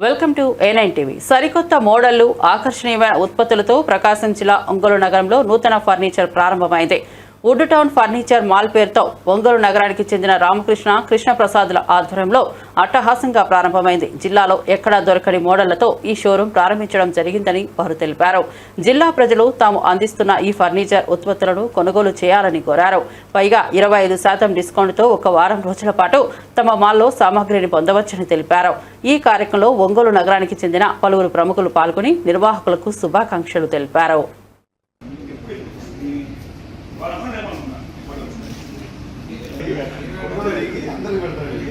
Welcome to A nine TV సరికొత్త మోడళ్ళు ఆకర్షణీయమైన ఉత్పత్తులతో ప్రకాశం జిల్లా ఒంగోలు నగరంలో నూతన ఫర్నిచర్ ప్రారంభమైంది. వుడ్ టౌన్ ఫర్నిచర్ మాల్ పేరుతో ఒంగోలు నగరానికి చెందిన రామకృష్ణ కృష్ణప్రసాద్ల ఆధ్వర్యంలో అట్టహాసంగా ప్రారంభమైంది. జిల్లాలో ఎక్కడా దొరకని మోడళ్ళతో ఈ షోరూం ప్రారంభించడం జరిగిందని వారు తెలిపారు. జిల్లా ప్రజలు తాము అందిస్తున్న ఈ ఫర్నిచర్ ఉత్పత్తులను కొనుగోలు చేయాలని కోరారు. పైగా ఇరవై ఐదు శాతం డిస్కౌంట్తో ఒక వారం రోజుల పాటు తమ మాల్లో సామాగ్రిని పొందవచ్చని తెలిపారు. ఈ కార్యక్రమంలో ఒంగోలు నగరానికి చెందిన పలువురు ప్రముఖులు పాల్గొని నిర్వాహకులకు శుభాకాంక్షలు తెలిపారు.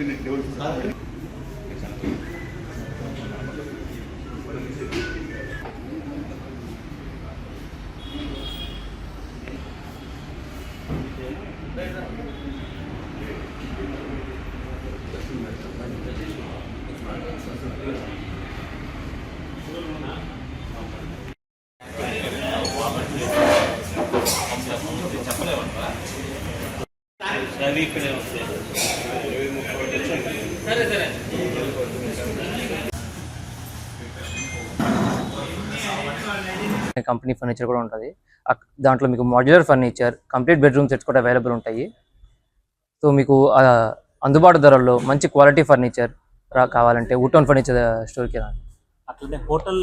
పొద్దున్నే డెవలప్ కంపెనీ ఫర్నిచర్ కూడా ఉంటుంది. దాంట్లో మీకు modular furniture complete bedroom sets కూడా అవైలబుల్ ఉంటాయి. సో మీకు అందుబాటు ధరల్లో మంచి క్వాలిటీ ఫర్నిచర్ కావాలంటే వుటోన్ ఫర్నిచర్ స్టోర్కి రండి. అట్లనే హోటల్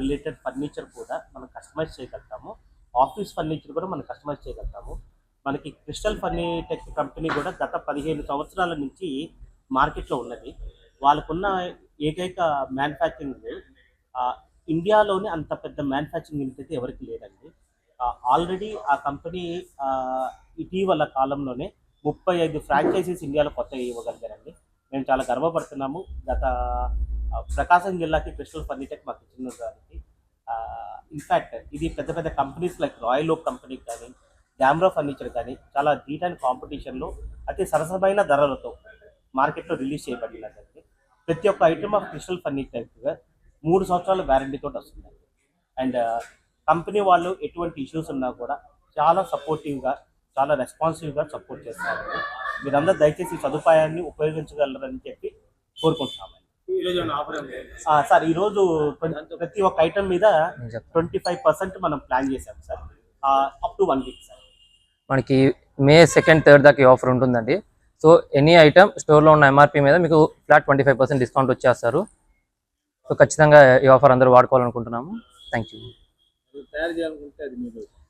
రిలేటెడ్ ఫర్నిచర్ కూడా మనం కస్టమైజ్ చేయగలుగుతాము. ఆఫీస్ ఫర్నిచర్ కూడా మనం కస్టమైజ్ చేయగలుగుతాము. మనకి క్రిస్టల్ ఫర్నిటెక్ కంపెనీ కూడా గత పదిహేను సంవత్సరాల నుంచి మార్కెట్లో ఉన్నది. వాళ్ళకున్న ఏకైక మ్యానుఫ్యాక్చరింగ్ ఇండియాలోనే అంత పెద్ద మ్యానుఫ్యాక్చరింగ్ యూనిట్ అయితే ఎవరికి లేదండి. ఆల్రెడీ ఆ కంపెనీ ఇటీవల కాలంలోనే ముప్పై ఐదు ఫ్రాంచైజీస్ ఇండియాలో కొత్తగా ఇవ్వగలిగారండి. మేము చాలా గర్వపడుతున్నాము. గత ప్రకాశం జిల్లాకి క్రిస్టల్ ఫర్నిటెక్ మాకు ఇచ్చిన దానికి. ఇన్ఫ్యాక్ట్ ఇది పెద్ద పెద్ద companies like Royal Oak company కానీ డామ్రో ఫర్నిచర్ కానీ చాలా ధీట్ అండ్ కాంపిటీషన్లో అతి సరసమైన ధరలతో మార్కెట్లో రిలీజ్ చేయబడినదండి ప్రతి ఒక్క ఐటమ్ ఆఫ్ క్రిస్టల్ ఫర్నిచర్ మూడు సంవత్సరాల వ్యారంటీతో వస్తుంది. అండ్ కంపెనీ వాళ్ళు ఎటువంటి ఇష్యూస్ ఉన్నా కూడా చాలా సపోర్టివ్గా చాలా రెస్పాన్సివ్గా సపోర్ట్ చేస్తారండి మీరందరూ దయచేసి ఈ సదుపాయాన్ని ఉపయోగించగలరని చెప్పి కోరుకుంటున్నామండి. సార్ ఈరోజు ప్రతి- ప్రతి ఒక్క ఐటమ్ మీద ట్వంటీ ఫైవ్ పర్సెంట్ మనం ప్లాన్ చేసాం sir. Up to one week sir. మనకి మే సెకండ్ థర్డ్ దాకా ఆఫర్ ఉంటుందండి. సో ఎనీ ఐటమ్ స్టోర్లో ఉన్న ఎంఆర్పి మీద మీకు flat twenty five percent discount వచ్చేస్తారు. సో ఖచ్చితంగా ఈ ఆఫర్ అందరూ వాడుకోవాలనుకుంటున్నాము. థ్యాంక్ యూ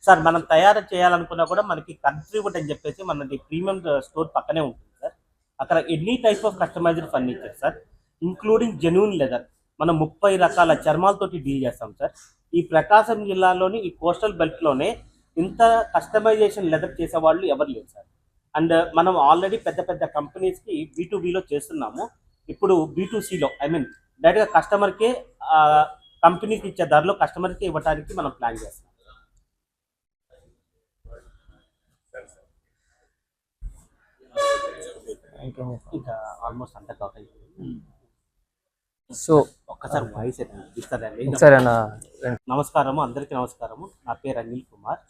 సార్ మనం తయారు చేయాలనుకున్నా కూడా మనకి కంట్రీ వుడ్ అని చెప్పేసి మనది ప్రీమియం స్టోర్ పక్కనే ఉంటుంది సార్. అక్కడ any type of customized furniture sir including genuine leather మనం ముప్పై రకాల చర్మాలతోటి డీల్ చేస్తాం సార్. ఈ ప్రకాశం జిల్లాలోని ఈ కోస్టల్ బెల్ట్లోనే ఇంత కస్టమైజేషన్ లెదర్ చేసే వాళ్ళు ఎవరు లేరు సార్. అండ్ మనం ఆల్రెడీ పెద్ద పెద్ద కంపెనీస్కి బీ టు బీలో చేస్తున్నాము. ఇప్పుడు బీ టు సిలో ఐ మీన్ డైరెక్ట్గా కస్టమర్కే కంపెనీకి ఇచ్చే ధరలో కస్టమర్కి ఇవ్వడానికి మనం ప్లాన్ చేస్తాం ఇంకా ఆల్మోస్ట్ అంతా కవర్ అయిపోయింది. సో ఒక్కసారి వాయిస్ ఇస్తారండి నమస్కారము అందరికీ నమస్కారము. నా పేరు అనిల్ కుమార్.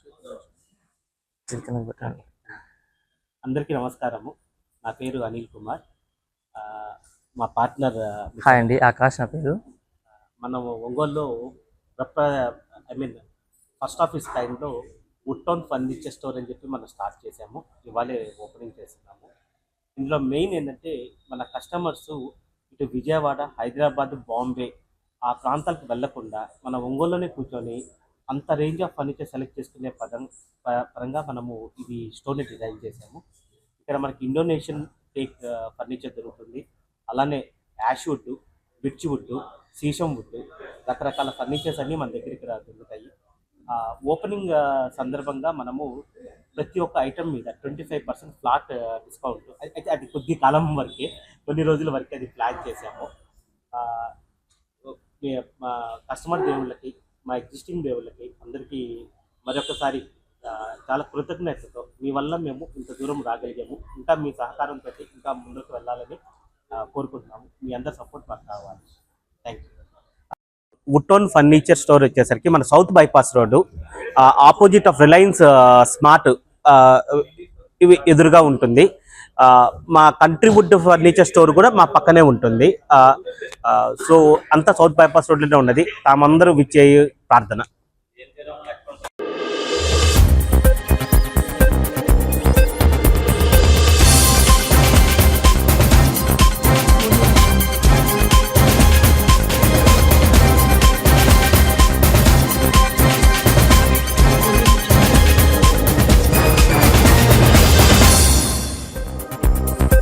అందరికీ నమస్కారము. నా పేరు అనిల్ కుమార్. మా పార్ట్నర్ హాయ్ అండి ఆకాష్ నా పేరు. మనం ఒంగోలులో ఐ మీన్ ఫస్ట్ ఆఫీస్ టైంలో వుడ్ టౌన్ ఫర్నిచర్ స్టోర్ అని చెప్పి మనం స్టార్ట్ చేసాము ఇవాళే ఓపెనింగ్ చేస్తున్నాము. ఇందులో మెయిన్ ఏంటంటే మన కస్టమర్స్ ఇటు విజయవాడ హైదరాబాద్ బాంబే ఆ ప్రాంతాలకు వెళ్ళకుండా మన ఒంగోలులోనే కూర్చొని అంత రేంజ్ ఆఫ్ ఫర్నిచర్ సెలెక్ట్ చేసుకునే పదం ప- పరంగా మనము ఇది స్టోర్ని డిజైన్ చేసాము ఇక్కడ మనకి ఇండోనేషియన్ టేక్ ఫర్నిచర్ దొరుకుతుంది. అలానే ash wood birch wood sheesham wood రకరకాల ఫర్నిచర్స్ అన్నీ మన దగ్గర ఇక్కడ దొరుకుతాయి. ఓపెనింగ్ uh, సందర్భంగా మనము ప్రతి ఒక్క ఐటమ్ మీద twenty five percent flat discount అయితే అది కొద్ది కాలం వరకే కొన్ని రోజుల వరకే అది ప్లాన్ చేసాము కస్టమర్ దేవుళ్ళకి మా ఎగ్జిస్టింగ్ దేవుళ్ళకి అందరికీ మరొకసారి చాలా కృతజ్ఞతతో మీ వల్ల మేము ఇంత దూరం రాగలిగాము. ఇంకా మీ సహకారంతో ఇంకా ముందుకు వెళ్ళాలని కోరుకుంటున్నాము. మీ అందరి సపోర్ట్ మాకు కావాలి. Thank you wood town furniture store వచ్చేసరికి మన south bypass road opposite of Reliance Smart ఇవి ఎదురుగా ఉంటుంది. మా కంట్రీ ఫర్నిచర్ స్టోర్ కూడా మా పక్కనే ఉంటుంది. సో అంతా సౌత్ బైపాస్ రోడ్లోనే ఉన్నది. తామందరూ విచ్చేయి ప్రార్థన.